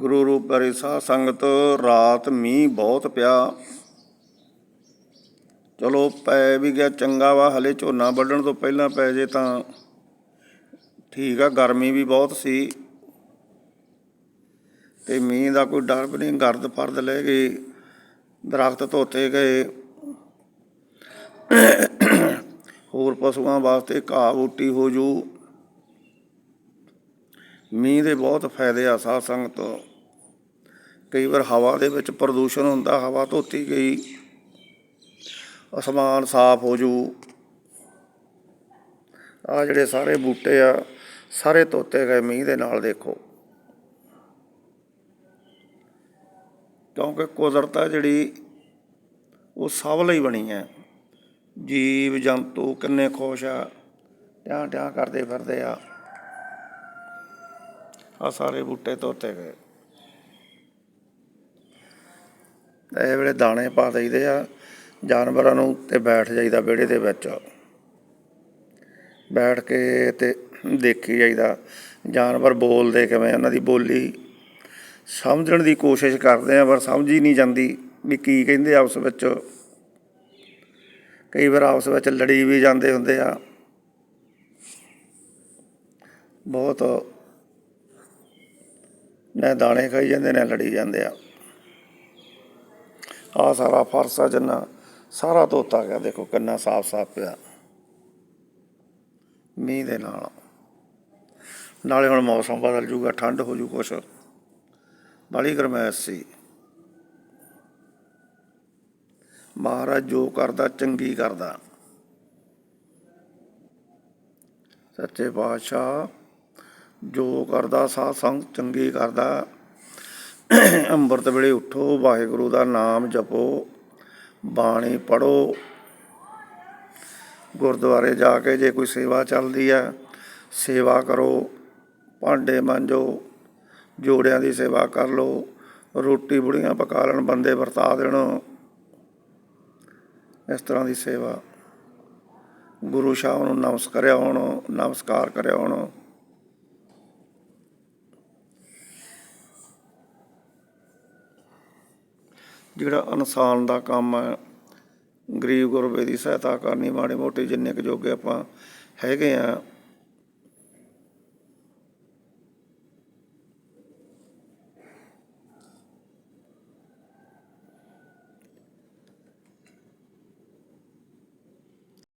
ਗੁਰੂ ਰੂਪ ਭਰੀ ਸਾਧ ਸੰਗਤ, ਰਾਤ ਮੀਂਹ ਬਹੁਤ ਪਿਆ। ਚਲੋ ਪੈ ਵੀ ਗਿਆ ਚੰਗਾ ਵਾ, ਹਲੇ ਝੋਨਾ ਵੱਢਣ ਤੋਂ ਪਹਿਲਾਂ ਪੈ ਜੇ ਤਾਂ ਠੀਕ ਆ, ਗਰਮੀ ਵੀ ਬਹੁਤ ਸੀ। ਤੇ ਮੀਂਹ ਦਾ ਕੋਈ ਡਰ ਵੀ ਨਹੀਂ, ਗਰਦ ਫਰਦ ਲੈ ਗਏ ਦਰਖਤ ਧੋਤੇ ਗਏ। ਹੋਰ ਪਸ਼ੂਆਂ ਵਾਸਤੇ ਘਾਹ ਬੂਟੀ ਹੋ ਜੂ। ਮੀਂਹ ਦੇ ਬਹੁਤ ਫਾਇਦੇ ਆ ਸਾਧ ਸੰਗਤ। ਕਈ ਵਾਰ ਹਵਾ ਦੇ ਵਿੱਚ ਪ੍ਰਦੂਸ਼ਣ ਹੁੰਦਾ, ਹਵਾ ਧੋਤੀ ਗਈ, ਅਸਮਾਨ ਸਾਫ਼ ਹੋ ਜੂ। ਆ ਜਿਹੜੇ ਸਾਰੇ ਬੂਟੇ ਆ, ਸਾਰੇ ਧੋਤੇ ਗਏ, ਮੀਂਹ ਦੇ ਨਾਲ ਦੇਖੋ। ਕਿਉਂਕਿ ਕੁਦਰਤ ਆ ਜਿਹੜੀ, ਉਹ ਸਭ ਲਈ ਬਣੀ ਹੈ। ਜੀਵ, ਜੰਤੂ ਕਿੰਨੇ ਖੁਸ਼ ਆ ਟਿਆਂ ਟਿਆਂ ਕਰਦੇ ਫਿਰਦੇ ਆ। ਆ ਸਾਰੇ ਬੂਟੇ ਧੋਤੇ ਗਏ। ਇਹ ਵੇਲੇ ਦਾਣੇ ਪਾ ਦਈਦੇ ਆ, ਜਾਨਵਰਾਂ ਨੂੰ ਤੇ ਬੈਠ ਜਾਈਦਾ ਵਿਹੜੇ ਦੇ ਵਿੱਚ। ਬੈਠ ਕੇ ਤੇ ਦੇਖੀ ਜਾਈਦਾ, ਜਾਨਵਰ ਬੋਲਦੇ ਕਿਵੇਂ, ਉਹਨਾਂ ਦੀ ਬੋਲੀ। ਸਮਝਣ ਦੀ ਕੋਸ਼ਿਸ਼ ਕਰਦੇ ਆ, ਪਰ ਸਮਝ ਹੀ ਨਹੀਂ ਜਾਂਦੀ ਵੀ ਕੀ ਕਹਿੰਦੇ ਆਪਸ ਵਿੱਚ। ਕਈ ਵਾਰ ਆਪਸ ਵਿੱਚ ਲੜੀ ਵੀ ਜਾਂਦੇ ਹੁੰਦੇ ਆ। ਬਹੁਤ ਨੇ ਦਾਣੇ ਖਾਈ ਜਾਂਦੇ ਨੇ, ਲੜੀ ਜਾਂਦੇ ਆ। ਆ ਸਾਰਾ ਫਰਸਾ ਜਿੰਨਾ, ਸਾਰਾ ਧੋਤਾ ਗਿਆ, ਦੇਖੋ ਕਿੰਨਾ ਸਾਫ਼ ਸਾਫ਼ ਪਿਆ। ਮੀਂਹ ਦੇ ਨਾਲ। ਨਾਲੇ ਹੁਣ ਮੌਸਮ ਬਦਲ ਜੂਗਾ, ਠੰਡ ਹੋ ਜੂ ਕੁਛ। ਬੜੀ ਗਰਮੈਸ਼ ਸੀ। ਮਹਾਰਾਜ ਜੋ ਕਰਦਾ, ਚੰਗੀ ਕਰਦਾ। ਸੱਚੇ ਪਾਤਸ਼ਾਹ ਜੋ ਕਰਦਾ, ਸਾਧ ਸੰਗ ਚੰਗੀ ਕਰਦਾ। ਅੰਮ੍ਰਿਤ ਵੇਲੇ ਉਠੋ, ਵਾਹਿਗੁਰੂ ਦਾ ਨਾਮ ਜਪੋ, ਬਾਣੀ ਪੜੋ ਗੁਰਦੁਆਰੇ ਜਾ ਕੇ ਜੇ ਕੋਈ ਸੇਵਾ ਚੱਲਦੀ ਹੈ ਸੇਵਾ ਕਰੋ, ਭਾਂਡੇ ਮਾਂਜੋ, ਜੋੜਿਆਂ ਦੀ ਸੇਵਾ ਕਰ ਲਓ, ਰੋਟੀ ਬੁੜੀਆਂ ਪਕਾ ਲੈਣ, ਬੰਦੇ ਵਰਤਾ ਦੇਣ। ਇਸ ਤਰ੍ਹਾਂ ਦੀ ਸੇਵਾ। ਗੁਰੂ ਸਾਹਿਬ ਨੂੰ ਨਮਸਕਾਰਿਆ ਹੋਣ ਨਮਸਕਾਰ ਕਰਿਆ ਹੋਣ। ਜਿਹੜਾ ਇਨਸਾਨ ਦਾ ਕੰਮ ਹੈ, ਗਰੀਬ ਗੁਰਬੇ ਦੀ ਸਹਾਇਤਾ ਕਰਨੀ, ਮਾੜੇ ਮੋਟੇ ਜਿੰਨੇ ਕੁ ਜੋਗੇ ਆਪਾਂ ਹੈਗੇ ਆ